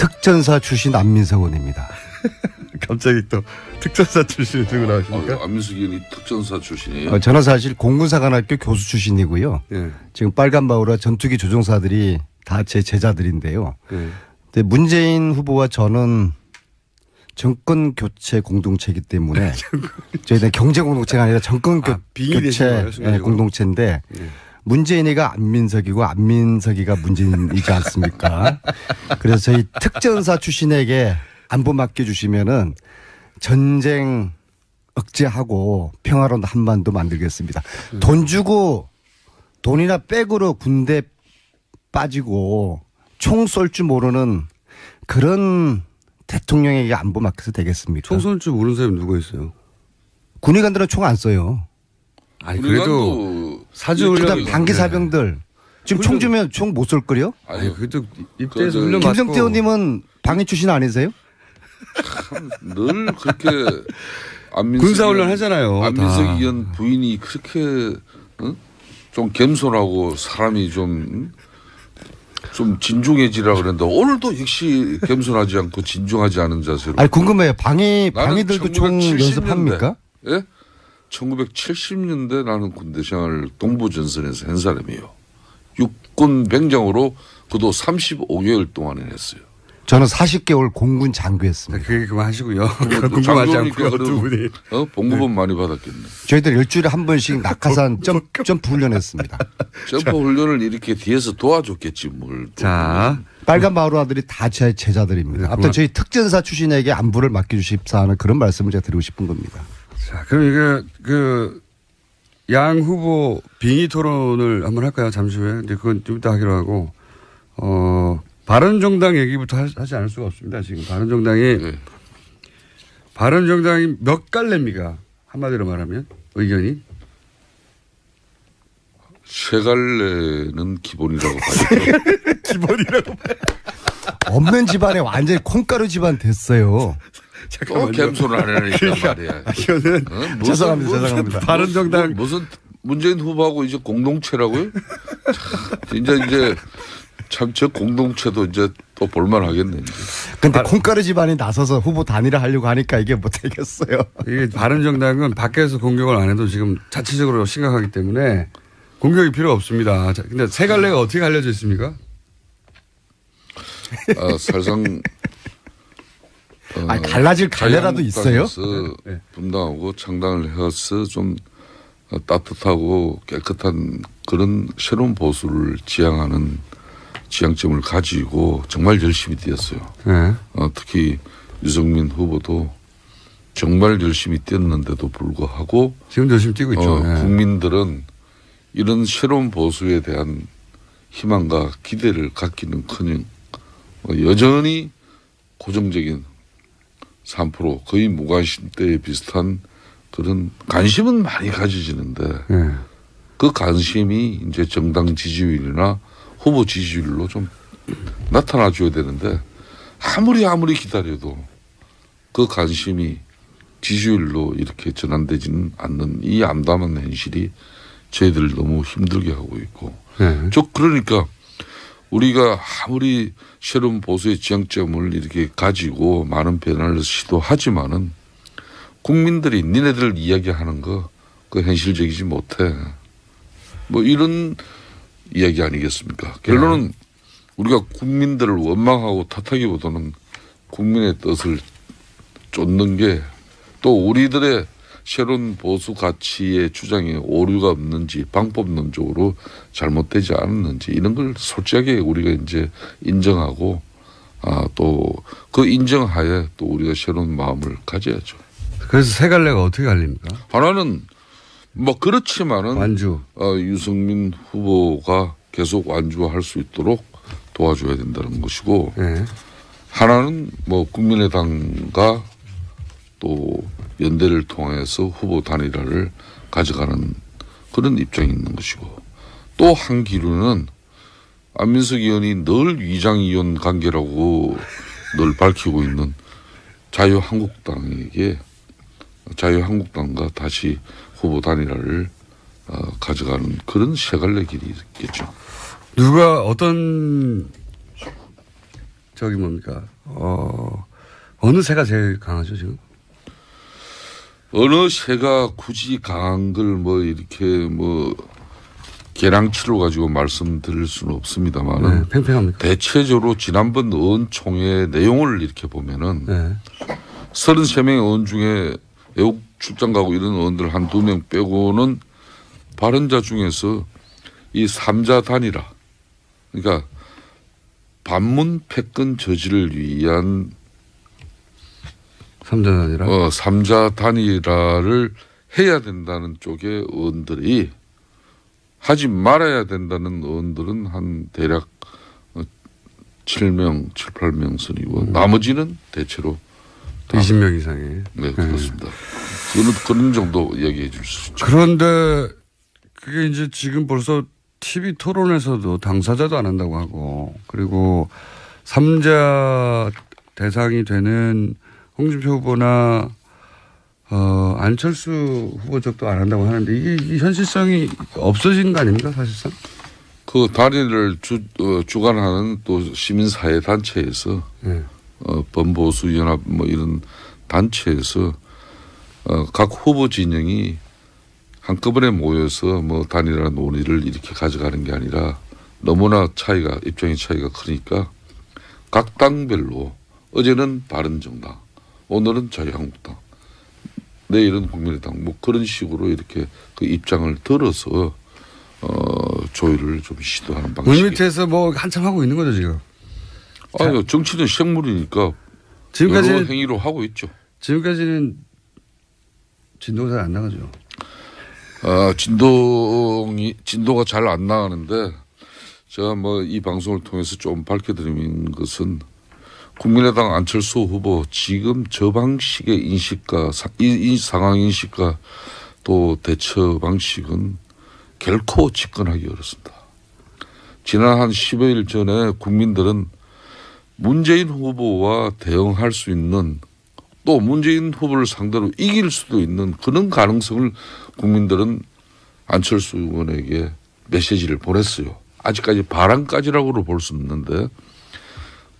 특전사 출신 안민석 의원입니다. 갑자기 또 특전사 출신을 들고 나오십니까? 어, 안민석 의원이 특전사 출신이에요. 어, 저는 사실 공군사관학교 교수 출신이고요. 예. 지금 빨간마우라 전투기 조종사들이 다 제 제자들인데요. 예. 근데 문재인 후보와 저는 정권 교체 공동체이기 때문에 저희는 경제 공동체가 아니라 정권 교, 아, 교체 예? 공동체인데 문재인이가 안민석이고 안민석이가 문재인이지 않습니까? 그래서 저희 특전사 출신에게 안보 맡겨주시면은 전쟁 억제하고 평화로운 한반도 만들겠습니다. 돈 주고 돈이나 백으로 군대 빠지고 총 쏠 줄 모르는 그런 대통령에게 안보 맡겨서 되겠습니까? 총 쏘는 줄 모르는 사람이 누가 있어요? 군의관들은 총 안 써요. 아니 그래도 사주 또 훈련- 단기 네. 사병들 지금 총 주면 총 못 쏠 거요? 아니 그래도 입대해서 그, 훈련 김성태 받고 의원님은 방위 출신 아니세요? 늘 그렇게 안민석 군사훈련 하잖아요, 안민석 다. 의원 부인이 그렇게 어? 좀 겸손하고 사람이 좀 음? 좀 진중해지라 그랬는데 오늘도 역시 겸손하지 않고 진중하지 않은 자세로. 아니 궁금해요. 방위 방위들도 총1970 연습합니까? 예? 1970년대 나는 군대 생활 동부전선에서 한 사람이에요. 육군 병장으로 그도 35개월 동안 했어요. 저는 40개월 공군 장교했습니다. 그 얘기 그만하시고요. 궁금하지 장교니까 않고 두 그래도 분이 어? 봉급은 많이 받았겠네. 저희들 일주일에 한 번씩 낙하산 점, 점프 훈련했습니다. 점프 훈련을 이렇게 뒤에서 도와줬겠지 뭘. 또. 자 빨간 마루아들이 다 제 제자들입니다. 네, 아무튼 그만. 저희 특전사 출신에게 안부를 맡겨주십사 하는 그런 말씀을 제가 드리고 싶은 겁니다. 자, 그럼 이게 그 양 후보 빙의 토론을 한번 할까요? 잠시 후에. 이제 그건 좀 이따 하기로 하고 어 바른정당 얘기부터 하- 하지 않을 수가 없습니다. 지금 바른정당이 네. 바른정당이 몇 갈래입니까? 한마디로 말하면 의견이 세 갈래는 기본이라고 봐요. 기본이라고. 없는 집안에 완전히 콩가루 집안 됐어요. 또 겸손을 하려니까 말이야. 이거는 어? 무슨- 죄송합니다, 무슨- 죄송합니다. 바른정당 뭐, 무슨 문재인 후보하고 이제 공동체라고요? 참, 이제 이제 참 저 공동체도 이제 또 볼만하겠네. 이제. 근데 콩가루 집안이 나서서 후보 단일화 하려고 하니까 이게 못 되겠어요. 이게 바른정당은 밖에서 공격을 안 해도 지금 자체적으로 심각하기 때문에 공격이 필요 없습니다. 자, 근데 세 갈래가 어떻게 갈려져 있습니까? 아, 살상 어, 아니, 갈라질 갈래라도 있어요? 자유한국당에서 네. 분당하고 창당을 해서 좀 어, 따뜻하고 깨끗한 그런 새로운 보수를 지향하는 지향점을 가지고 정말 열심히 뛰었어요. 네. 어, 특히 유승민 후보도 정말 열심히 뛰었는데도 불구하고 지금 열심히 뛰고 있죠. 어, 네. 국민들은 이런 새로운 보수에 대한 희망과 기대를 갖기는커녕 어, 여전히 고정적인 3% 거의 무관심 때에 비슷한 그런 관심은 많이 가져지는데 네. 그 관심이 이제 정당 지지율이나 후보 지지율로 좀 나타나 줘야 되는데 아무리 아무리 기다려도 그 관심이 지지율로 이렇게 전환되지는 않는 이 암담한 현실이 저희들 너무 힘들게 하고 있고 네. 저 그러니까 우리가 아무리 새로운 보수의 지향점을 이렇게 가지고 많은 변화를 시도하지만은 국민들이 니네들 이야기하는 거 그 현실적이지 못해. 뭐 이런 이야기 아니겠습니까? 결론은 우리가 국민들을 원망하고 탓하기보다는 국민의 뜻을 쫓는 게 또 우리들의 새로운 보수 가치의 주장에 오류가 없는지 방법론적으로 잘못되지 않았는지 이런 걸 솔직하게 우리가 이제 인정하고 아 또 그 인정하에 또 우리가 새로운 마음을 가져야죠. 그래서 세 갈래가 어떻게 갈립니까? 하나는 뭐 그렇지만은 완주. 어, 유승민 후보가 계속 완주할 수 있도록 도와줘야 된다는 것이고 네. 하나는 뭐 국민의당과 또 연대를 통해서 후보 단일화를 가져가는 그런 입장이 있는 것이고 또 한 기류는 안민석 의원이 늘 위장의원 관계라고 늘 밝히고 있는 자유한국당에게 자유한국당과 다시 후보 단일화를 어, 가져가는 그런 세 갈래 길이 있겠죠. 누가 어떤 저기 뭡니까 어 어느 새가 제일 강하죠 지금? 어느 새가 굳이 강한 걸뭐 이렇게 뭐 계량치로 가지고 말씀드릴 수는 없습니다만은 네, 팽팽합니까? 대체적으로 지난번 의원총회 내용을 이렇게 보면은 네. 33명의 의원 중에 외국 출장 가고 이런 의원들 한두 명 빼고는 발언자 중에서 이 삼자 단일화 그러니까 반문 패권 저지를 위한 삼자가 아니라 어, 삼자 단일화를 해야 된다는 쪽의 의원들이 하지 말아야 된다는 의원들은 한 대략 어, 7명, 7, 8명 선이고 나머지는 대체로 다 20명 이상의. 네, 그렇습니다. 그런, 그런 정도 이야기해 줄 수 있죠. 그런데 그게 이제 지금 벌써 TV 토론에서도 당사자도 안 한다고 하고 그리고 삼자 대상이 되는 홍준표 후보나 어, 안철수 후보 쪽도 안 한다고 하는데 이게, 이 현실성이 없어지는 거 아닙니까 사실상? 그 단일을 주, 어, 주관하는 또 시민사회 단체에서 네. 어, 범보수 연합 뭐 이런 단체에서 어, 각 후보 진영이 한꺼번에 모여서 뭐 단일화 논의를 이렇게 가져가는 게 아니라 너무나 차이가 입장의 차이가 크니까 각 당별로 어제는 바른 정당, 오늘은 자유한국당, 내일은 국민의당 뭐 그런 식으로 이렇게 그 입장을 들어서 어, 조율을 좀 시도하는 방식. 물 밑에서 뭐 한참 하고 있는 거죠 지금. 아유 정치는 생물이니까 지금까지 여러 행위로 하고 있죠. 지금까지는 진도가 잘 안 나가죠. 아, 진동이, 진도가 잘 안 나가는데, 제가 뭐 이 방송을 통해서 좀 밝혀드리는 것은 국민의당 안철수 후보 지금 저 방식의 인식과 사- 이, 이 상황 인식과 또 대처 방식은 결코 집권하기 어렵습니다. 지난 한 10여일 전에 국민들은 문재인 후보와 대응할 수 있는 또 문재인 후보를 상대로 이길 수도 있는 그런 가능성을 국민들은 안철수 의원에게 메시지를 보냈어요. 아직까지 바람까지라고 볼수 없는데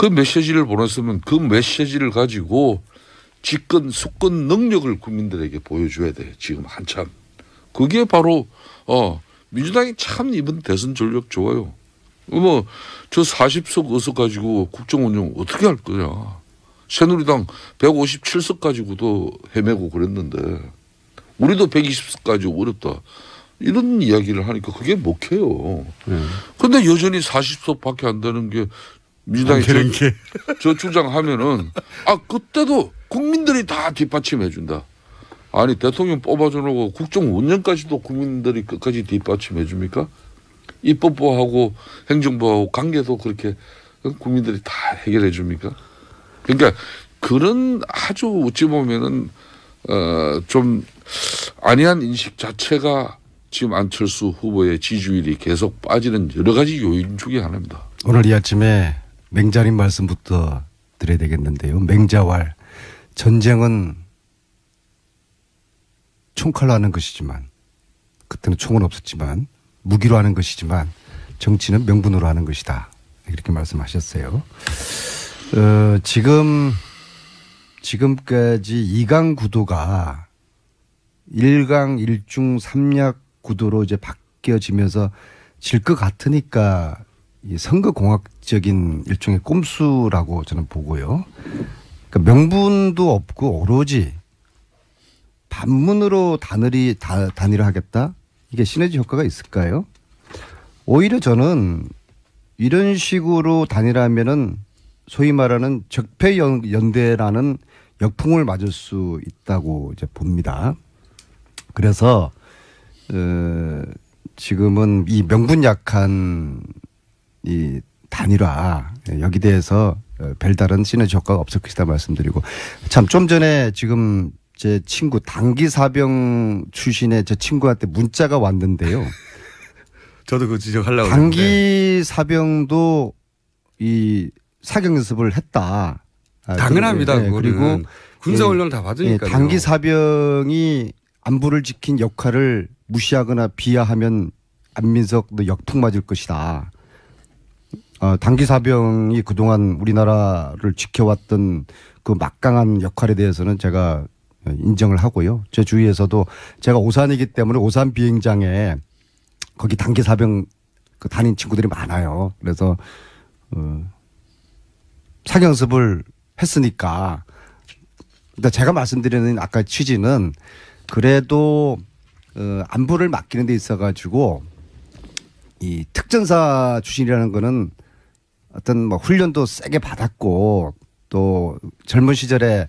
그 메시지를 보냈으면 그 메시지를 가지고 집권 수권 능력을 국민들에게 보여줘야 돼. 지금 한참. 그게 바로 어 민주당이 참 이번 대선 전력 좋아요. 뭐 저 40석 의석 가지고 국정 운영 어떻게 할 거냐. 새누리당 157석 가지고도 헤매고 그랬는데 우리도 120석 가지고 어렵다. 이런 이야기를 하니까 그게 먹혀요. 근데 여전히 40석밖에 안 되는 게 민주당이 저, 게. 저 주장하면은 아 그때도 국민들이 다 뒷받침해 준다. 아니 대통령 뽑아줘 놓고 국정 운영까지도 국민들이 끝까지 뒷받침해 줍니까? 입법부하고 행정부하고 관계도 그렇게 국민들이 다 해결해 줍니까? 그러니까 그런 아주 어찌 보면은 어좀 안이한 인식 자체가 지금 안철수 후보의 지지율이 계속 빠지는 여러 가지 요인 중에 하나입니다. 오늘 이 아침에 맹자님 말씀부터 드려야 되겠는데요. 맹자왈 전쟁은 총칼로 하는 것이지만 그때는 총은 없었지만 무기로 하는 것이지만 정치는 명분으로 하는 것이다. 이렇게 말씀하셨어요. 어, 지금 지금까지 2강 구도가 1강 1중 3약 구도로 이제 바뀌어지면서 질 것 같으니까 이 선거 공학적인 일종의 꼼수라고 저는 보고요. 그러니까 명분도 없고 오로지 반문으로 단일이 다, 단일화 하겠다? 이게 시너지 효과가 있을까요? 오히려 저는 이런 식으로 단일화하면은 소위 말하는 적폐 연- 연대라는 역풍을 맞을 수 있다고 이제 봅니다. 그래서 어, 지금은 이 명분 약한 이 단일화 여기 대해서 어, 별다른 시너지 효과가 없을 것이다 말씀드리고 참 좀 전에 지금 제 친구 단기 사병 출신의 제 친구한테 문자가 왔는데요. 저도 그 지적하려고. 단기 사병도 이 사격 연습을 했다. 아, 당연합니다. 그리고, 예, 그리고 그리고 군사 예, 훈련 다 예, 받으니까. 단기 사병이 안보를 지킨 역할을 무시하거나 비하하면 안민석 너 역풍 맞을 것이다. 어, 단기 사병이 그동안 우리나라를 지켜왔던 그 막강한 역할에 대해서는 제가 인정을 하고요. 제 주위에서도 제가 오산이기 때문에 오산 비행장에 거기 단기 사병 그 다닌 친구들이 많아요. 그래서 어, 사경습을 했으니까. 근데 제가 말씀드리는 아까 취지는 그래도 어, 안보를 맡기는 데 있어 가지고 이 특전사 출신이라는 거는 어떤 뭐 훈련도 세게 받았고 또 젊은 시절에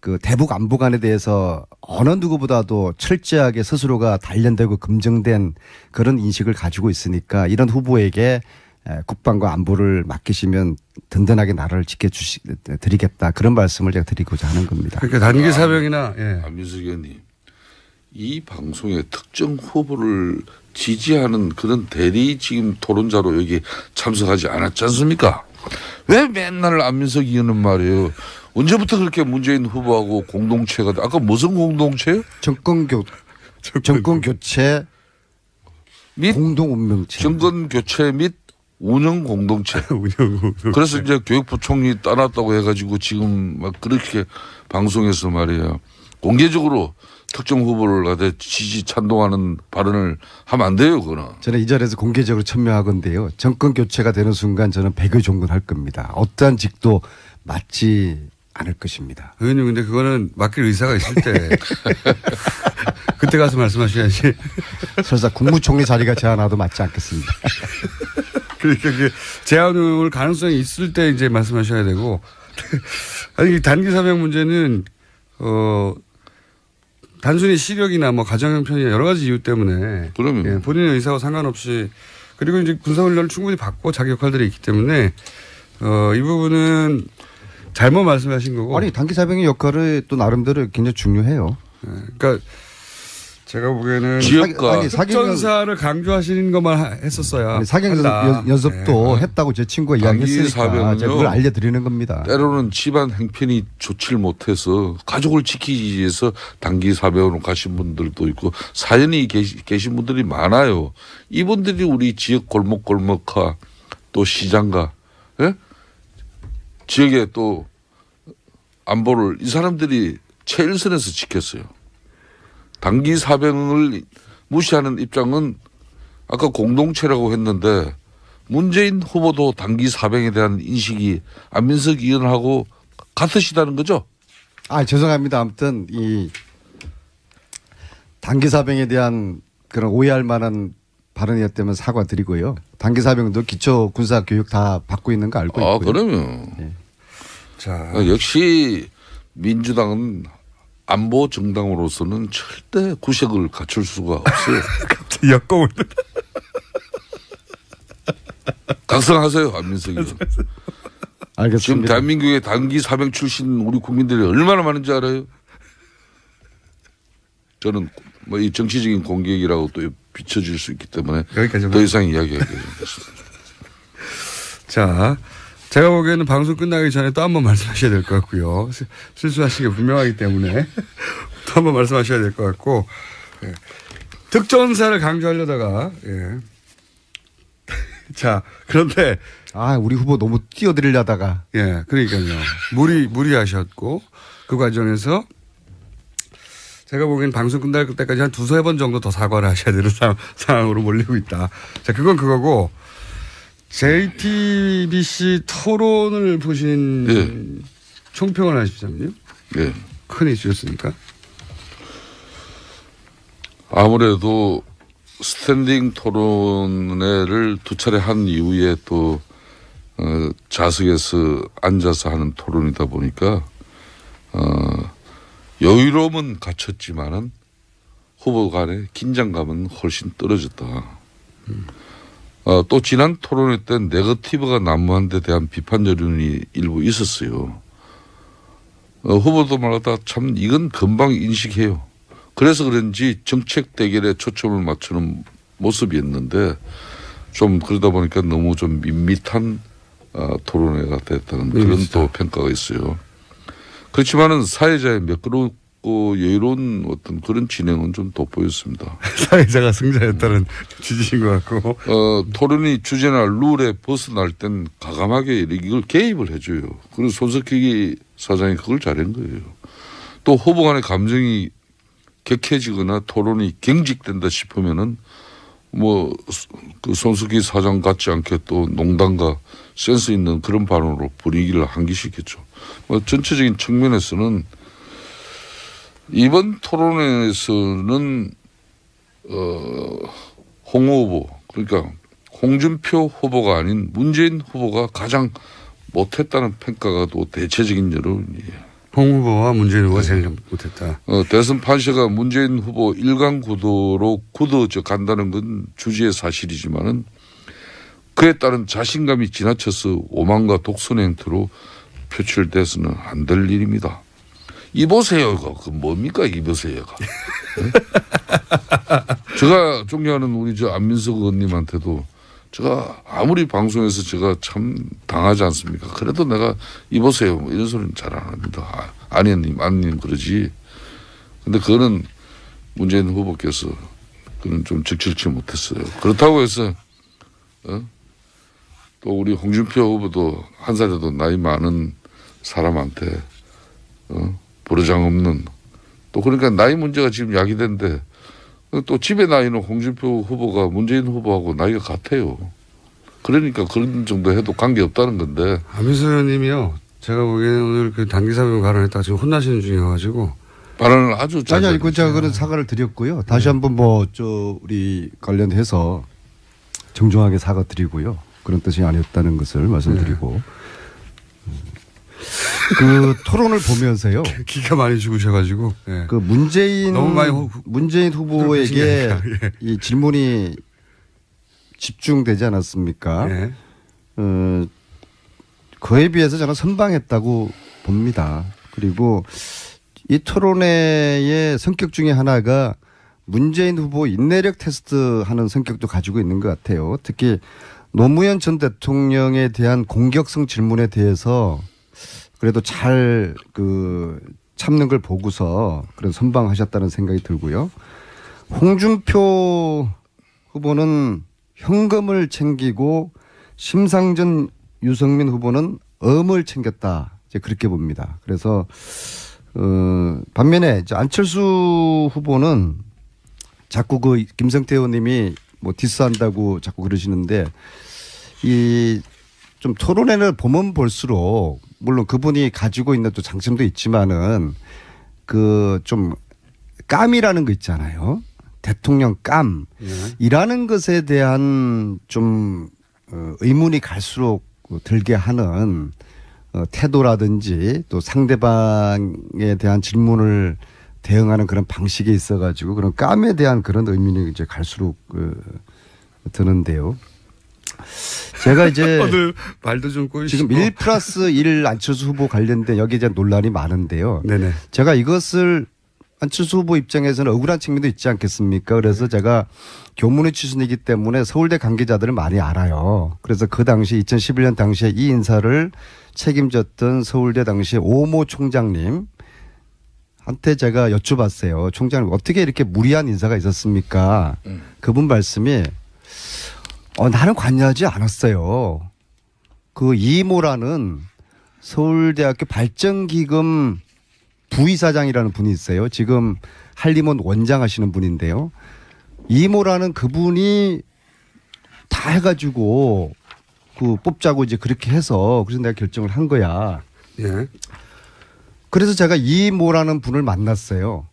그 대북 안보관에 대해서 어느 누구보다도 철저하게 스스로가 단련되고 검증된 그런 인식을 가지고 있으니까 이런 후보에게 국방과 안보를 맡기시면 든든하게 나라를 지켜주시 드리겠다 그런 말씀을 제가 드리고자 하는 겁니다. 그러니까 단기 사병이나 예. 안민석 의원님 이 방송에 특정 후보를 지지하는 그런 대리 지금 토론자로 여기 참석하지 않았지 않습니까? 왜 맨날 안민석 의원은 말이에요. 언제부터 그렇게 문재인 후보하고 공동체가 돼? 아까 무슨 공동체요? 정권 교 정권 교체 및 공동 운명체. 정권 교체 및 운영 공동체. 운영 공동체. 그래서 이제 교육부 총리 떠났다고 해가지고 지금 막 그렇게 방송에서 말이에요. 공개적으로 특정 후보를 갖다 지지 찬동하는 발언을 하면 안 돼요, 그거는. 저는 이 자리에서 공개적으로 천명하건데요. 정권 교체가 되는 순간 저는 백의 종군할 겁니다. 어떠한 직도 맞지 않을 것입니다. 의원님 근데 그거는 맡길 의사가 있을 때 그때 가서 말씀하셔야지. 설사 국무총리 자리가 제안와도 맞지 않겠습니다. 그러니까 그 제안을 가능성이 있을 때 이제 말씀하셔야 되고 아니 단기 사병 문제는 어 단순히 시력이나 뭐 가정 형편이나 여러 가지 이유 때문에 그러면 예, 본인의 의사와 상관없이 그리고 이제 군사 훈련을 충분히 받고 자기 역할들이 있기 때문에 어, 이 부분은 잘못 말씀하신 거고. 아니 단기 사병의 역할을 또 나름대로 굉장히 중요해요. 예, 그러니까 제가 보기에는 지역과 아니, 사경연- 특전사를 강조하시는 것만 하- 했었어야. 아니, 사경 한다. 연습도 예. 했다고 제 친구가 이야기했으니까. 제가 그걸 알려드리는 겁니다. 때로는 집안 행편이 좋지를 못해서 가족을 지키기 위해서 단기 사병으로 가신 분들도 있고 사연이 계시, 계신 분들이 많아요. 이분들이 우리 지역 골목 골목과 또 시장가 예? 지역에 또 안보를 이 사람들이 최일선에서 지켰어요. 단기 사병을 무시하는 입장은 아까 공동체라고 했는데 문재인 후보도 단기 사병에 대한 인식이 안민석 의원하고 같으시다는 거죠? 아 죄송합니다. 아무튼 이 단기 사병에 대한 그런 오해할 만한 발언이었다면 사과드리고요. 단기 사병도 기초 군사 교육 다 받고 있는 거 알고 아, 있고요. 그러면 자, 역시 민주당은 안보 정당으로서는 절대 구색을 갖출 수가 없어요. 역공을. 각성하세요, 안민석 의원. 지금 알겠습니다. 대한민국의 단기 사병 출신 우리 국민들이 얼마나 많은지 알아요? 저는 뭐 이 정치적인 공격이라고 또 비춰질 수 있기 때문에 여기까지만. 더 이상 이야기하기 어렵습니다. 자, 제가 보기에는 방송 끝나기 전에 또 한 번 말씀하셔야 될 것 같고요. 시- 실수하신 게 분명하기 때문에 또 한 번 말씀하셔야 될 것 같고 예. 특전사를 강조하려다가 예. 자 그런데 아 우리 후보 너무 뛰어들려다가 예 그러니까요 무리 무리하셨고 그 과정에서 제가 보기엔 방송 끝날 때까지 한 두세 번 정도 더 사과를 하셔야 되는 상황, 상황으로 몰리고 있다. 자 그건 그거고 JTBC 토론을 보신 예. 총평을 하시자면요 예. 큰 이슈였으니까 아무래도 스탠딩 토론회를 두 차례 한 이후에 또 어, 좌석에서 앉아서 하는 토론이다 보니까 어, 여유로움은 갖췄지만은 후보 간의 긴장감은 훨씬 떨어졌다. 어, 또 지난 토론회 때 네거티브가 난무한 데 대한 비판 여론이 일부 있었어요. 어, 후보도 말하다 참 이건 금방 인식해요. 그래서 그런지 정책 대결에 초점을 맞추는 모습이었는데 좀 그러다 보니까 너무 좀 밋밋한 어, 토론회가 됐다는 그런. 또 평가가 있어요. 그렇지만은 사회자의 매끄럽, 어, 여유로운 어떤 그런 진행은 좀 돋보였습니다. 사회자가 승자였다는 취지인 것 같고. 어, 토론이 주제나 룰에 벗어날 땐 가감하게 이걸 개입을 해줘요. 그리고 손석희 사장이 그걸 잘한 거예요. 또 후보 간의 감정이 격해지거나 토론이 경직된다 싶으면은 뭐 그 손석희 사장 같지 않게 또 농담과 센스 있는 그런 발언으로 분위기를 환기시켰죠. 뭐 전체적인 측면에서는 이번 토론회에서는 어, 홍 후보 그러니까 홍준표 후보가 아닌 문재인 후보가 가장 못했다는 평가가 또 대체적인 여론이에요. 홍 후보와 문재인 후보가 제일 못했다. 어, 대선 판세가 문재인 후보 일강 구도로 굳어져 간다는 건 주지의 사실이지만은 그에 따른 자신감이 지나쳐서 오만과 독선 행태로 표출돼서는 안 될 일입니다. 이보세요가 그 뭡니까 이보세요가. 네? 제가 존경하는 우리 저 안민석 의원님한테도 제가 아무리 방송에서 제가 참 당하지 않습니까? 그래도 내가 이보세요 뭐 이런 소리는 잘 안 합니다. 아, 아니님 아니님 그러지. 근데 그거는 문재인 후보께서 그는 좀 적절치 못했어요. 그렇다고 해서 어? 또 우리 홍준표 후보도 한 살이라도 나이 많은 사람한테 어? 버르장 없는 또 그러니까 나이 문제가 지금 야기된데 또 집에 나이는 홍준표 후보가 문재인 후보하고 나이가 같아요. 그러니까 그런 정도 해도 관계 없다는 건데. 안민수 의원님이요. 제가 보기에는 오늘 그 단기사병 발언했다가 지금 혼나시는 중이어가지고. 발언을 아주 잘. 아니, 아니, 그 제가 그런 사과를 드렸고요. 다시 네. 한번 뭐, 저, 우리 관련해서 정중하게 사과드리고요. 그런 뜻이 아니었다는 것을 말씀드리고. 네. 그 토론을 보면서요. 기가 많이 죽으셔가지고. 예. 그 문재인 너무 많이 후- 문재인 후보에게 아니라, 이 질문이 집중되지 않았습니까? 예. 어, 그에 비해서 저는 선방했다고 봅니다. 그리고 이 토론회의 성격 중에 하나가 문재인 후보 인내력 테스트 하는 성격도 가지고 있는 것 같아요. 특히 노무현 전 대통령에 대한 공격성 질문에 대해서 그래도 잘 그 참는 걸 보고서 그런 선방하셨다는 생각이 들고요. 홍준표 후보는 현금을 챙기고 심상전 유성민 후보는 엄을 챙겼다. 이제 그렇게 봅니다. 그래서 어 반면에 안철수 후보는 자꾸 그 김성태 의원님이 뭐 디스한다고 자꾸 그러시는데 이 좀 토론회를 보면 볼수록 물론 그분이 가지고 있는 또 장점도 있지만은 그 좀 깜이라는 거 있잖아요. 대통령 깜. 예. 이라는 것에 대한 좀 어, 의문이 갈수록 들게 하는 어, 태도라든지 또 상대방에 대한 질문을 대응하는 그런 방식이 있어가지고 그런 깜에 대한 그런 의문이 이제 갈수록 어, 드는데요. 제가 이제 오늘 말도 좀 꼬이시고. 지금 1 플러스 1 안철수 후보 관련된 여기에 대한 논란이 많은데요. 네네. 제가 이것을 안철수 후보 입장에서는 억울한 측면도 있지 않겠습니까? 그래서 제가 교문의 출신이기 때문에 서울대 관계자들을 많이 알아요. 그래서 그 당시 2011년 당시에 이 인사를 책임졌던 서울대 당시 오모 총장님 한테 제가 여쭤봤어요. 총장님 어떻게 이렇게 무리한 인사가 있었습니까? 그분 말씀이 어, 나는 관여하지 않았어요. 그 이모라는 서울대학교 발전기금 부이사장이라는 분이 있어요. 지금 한림원 원장 하시는 분인데요. 이모라는 그분이 다 해가지고 그 뽑자고 이제 그렇게 해서 그래서 내가 결정을 한 거야. 예. 그래서 제가 이모라는 분을 만났어요.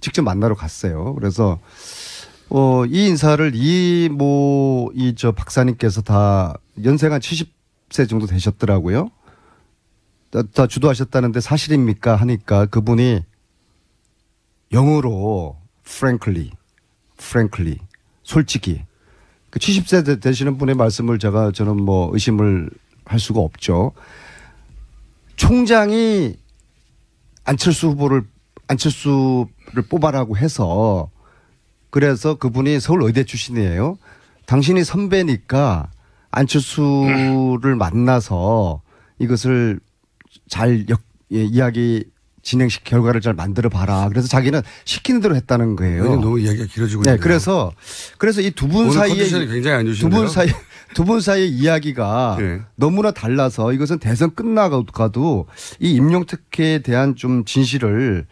직접 만나러 갔어요. 그래서 어, 이 인사를 이 모 이 저 박사님께서 다 연세가 한 70세 정도 되셨더라고요. 다, 다 주도하셨다는데 사실입니까? 하니까 그분이 영어로 frankly, frankly, 솔직히 그 70세 되- 되시는 분의 말씀을 제가 저는 뭐 의심을 할 수가 없죠. 총장이 안철수 후보를 안철수를 뽑아라고 해서 그래서 그분이 서울 의대 출신이에요. 당신이 선배니까 안철수를 만나서 이것을 잘 역, 예, 이야기 진행식 결과를 잘 만들어 봐라. 그래서 자기는 시키는 대로 했다는 거예요. 너무 이야기가 길어지고 네, 있네요. 그래서 그래서 이 두 분 사이에 컨디션이 굉장히 안 두. 분 사이 두 분 사이의 이야기가 네. 너무나 달라서 이것은 대선 끝나가도 이 임용 특혜에 대한 좀 진실을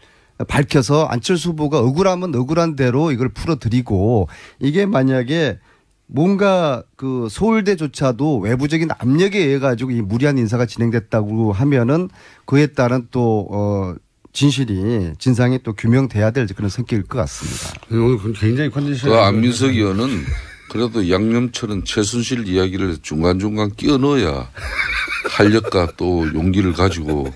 밝혀서 안철수 후보가 억울하면 억울한 대로 이걸 풀어드리고 이게 만약에 뭔가 그 서울대조차도 외부적인 압력에 의해 가지고 이 무리한 인사가 진행됐다고 하면은 그에 따른 또 어, 진실이 진상이 또 규명돼야 될 그런 성격일 것 같습니다. 오늘 굉장히 컨디션이 그안 안민석 의원은 그래도 양념처럼 최순실 이야기를 중간중간 끼워 넣어야 활력과 또 용기를 가지고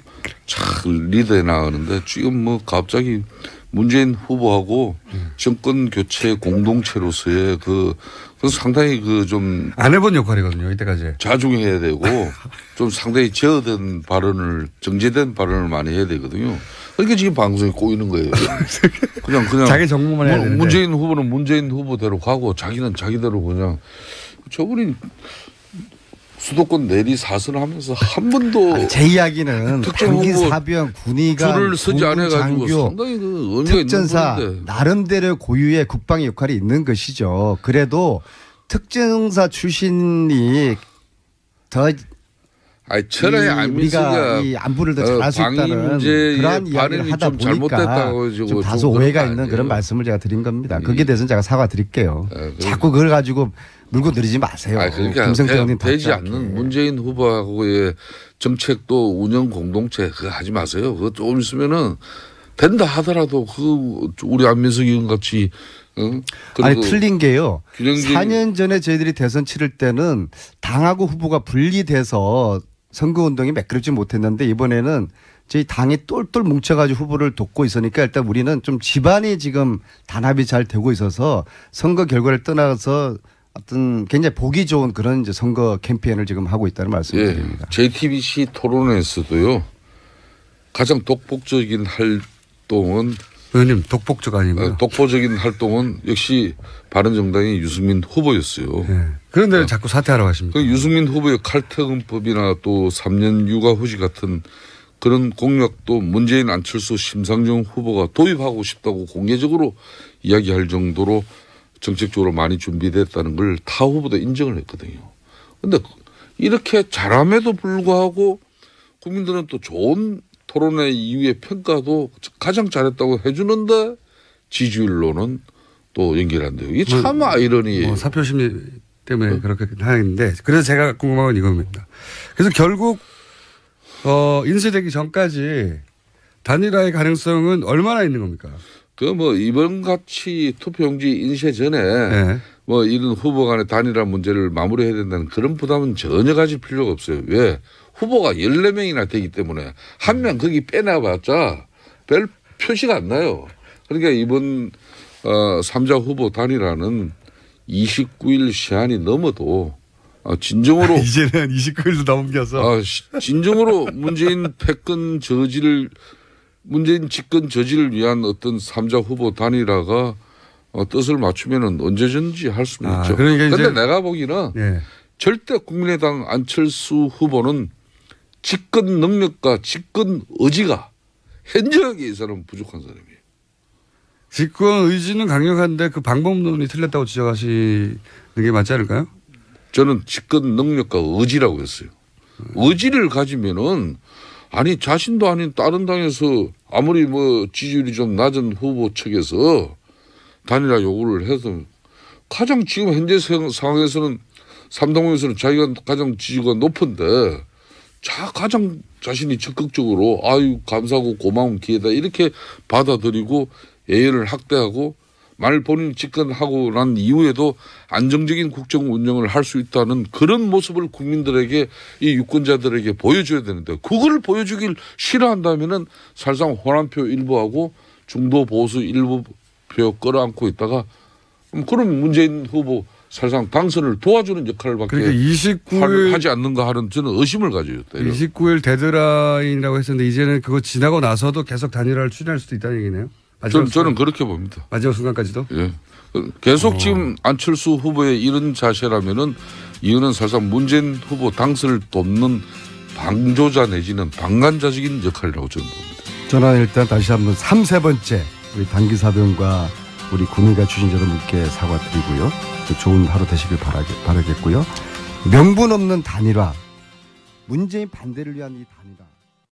잘 리드해 나가는데 지금 뭐 갑자기 문재인 후보하고 정권 교체 공동체로서의 그, 그 상당히 그 좀 안 해본 역할이거든요. 이때까지. 자중해야 되고 좀 상당히 제어된 발언을 정제된 발언을 많이 해야 되거든요. 그러니까 지금 방송에 꼬이는 거예요. 그냥 그냥 자기 정보만 해야 문- 되는데. 문재인 후보는 문재인 후보대로 가고 자기는 자기대로 그냥 저분이 수도권 내리 사선하면서 한 번도 제 이야기는 특정 사병 군의관 줄을 서지 않아 가지고 장교 상당히 그 특전사. 나름대로 고유의 국방 역할이 있는 것이죠. 그래도 특전사 출신이 더 아니 철학의 이 안민수가 이 안부를 더 어, 잘할 수 방위 있다는 문제의 그러한 이야기를 하다 좀 보니까 잘못됐다고 좀 다소 좀 그런 오해가 거 있는 그런? 말씀을 제가 드린 겁니다. 거기에 대해서는 제가 사과드릴게요. 예, 그럼- 자꾸 그걸 가지고 물고 늘리지 마세요. 아, 그러니까 김성태 되- 의원님 되지. 않는 문재인 후보하고의 정책도 운영 공동체 그거 하지 마세요. 그거 조금 있으면은 된다 하더라도 그 우리 안민석 의원 같이 어? 아니 틀린 게요. 균형적인- 4년 전에 저희들이 대선 치를 때는 당하고 후보가 분리돼서 선거운동이 매끄럽지 못했는데 이번에는 저희 당이 똘똘 뭉쳐가지고 후보를 돕고 있으니까 일단 우리는 좀 집안이 지금 단합이 잘 되고 있어서 선거 결과를 떠나서 어떤 굉장히 보기 좋은 그런 이제 선거 캠페인을 지금 하고 있다는 말씀을 예, 드립니다. JTBC 토론에서도요 가장 독보적인 활동은 의원님 독복적 아니고요. 어, 독보적인 활동은 역시 바른정당의 유승민 후보였어요. 예. 그런데 자꾸 사퇴하러 가십니까? 그 유승민 후보의 칼퇴근법이나 또 3년 육아 후지 같은 그런 공약도 문재인 안철수 심상정 후보가 도입하고 싶다고 공개적으로 이야기할 정도로 정책적으로 많이 준비됐다는 걸 타 후보도 인정을 했거든요. 근데 이렇게 잘함에도 불구하고 국민들은 또 좋은 토론회 이후의 평가도 가장 잘했다고 해주는데 지지율로는 또 연결 안 돼요. 이게 참 아이러니예요. 뭐 사표 심리 때문에 그렇게 하는데 그래서 제가 궁금한 건 이겁니다. 그래서 결국 어 인쇄되기 전까지 단일화의 가능성은 얼마나 있는 겁니까? 그 뭐 이번 같이 투표용지 인쇄 전에 네. 뭐 이런 후보 간의 단일화 문제를 마무리해야 된다는 그런 부담은 전혀 가질 필요가 없어요. 왜? 후보가 14명이나 되기 때문에 한 명 거기 빼놔봤자 별 표시가 안 나요. 그러니까 이번 어, 3자 후보 단일화는 29일 시한이 넘어도 어, 진정으로 이제는 29일도 넘겨서 아, 시- 진정으로 문재인 패권 저지를 문재인 집권 저지를 위한 어떤 삼자 후보 단일화가 어, 뜻을 맞추면은 언제든지 할 수는 아, 있죠. 그러니까 근데 내가 보기는 예. 절대 국민의당 안철수 후보는 집권 능력과 집권 의지가 현저하게 이 사람은 부족한 사람이에요. 집권 의지는 강력한데 그 방법론이 틀렸다고 지적하시는 게 맞지 않을까요? 저는 집권 능력과 의지라고 했어요. 의지를 가지면은 아니 자신도 아닌 다른 당에서 아무리 뭐 지지율이 좀 낮은 후보 측에서 단일화 요구를 해서 가장 지금 현재 상- 상황에서는 삼당에서는 자기가 가장 지지가 높은데 자 가장 자신이 적극적으로 아유 감사하고 고마운 기회다. 이렇게 받아들이고 예의를 확대하고 만일 본인이 집권하고 난 이후에도 안정적인 국정 운영을 할 수 있다는 그런 모습을 국민들에게 이 유권자들에게 보여줘야 되는데 그걸 보여주길 싫어한다면은 사실상 호남표 일부하고 중도 보수 일부 표 끌어안고 있다가 그럼 그런 문재인 후보 사실상 당선을 도와주는 역할밖에 그러니까 할- 29일 하지 않는가 하는 저는 의심을 가져요. 때려. 29일 데드라인이라고 했었는데 이제는 그거 지나고 나서도 계속 단일화를 추진할 수도 있다는 얘기네요. 마지막 저는, 저는 그렇게 봅니다. 마지막 순간까지도. 예. 계속 지금 안철수 후보의 이런 자세라면은 이거는 사실상 문재인 후보 당선을 돕는 방조자 내지는 방관자적인 역할이라고 저는 봅니다. 저는 일단 다시 한번 3, 세 번째 우리 단기사병과 우리 군의가 주신 여러분께 사과드리고요. 좋은 하루 되시길 바라겠, 바라겠고요. 명분 없는 단일화, 문재인 반대를 위한 이 단일화.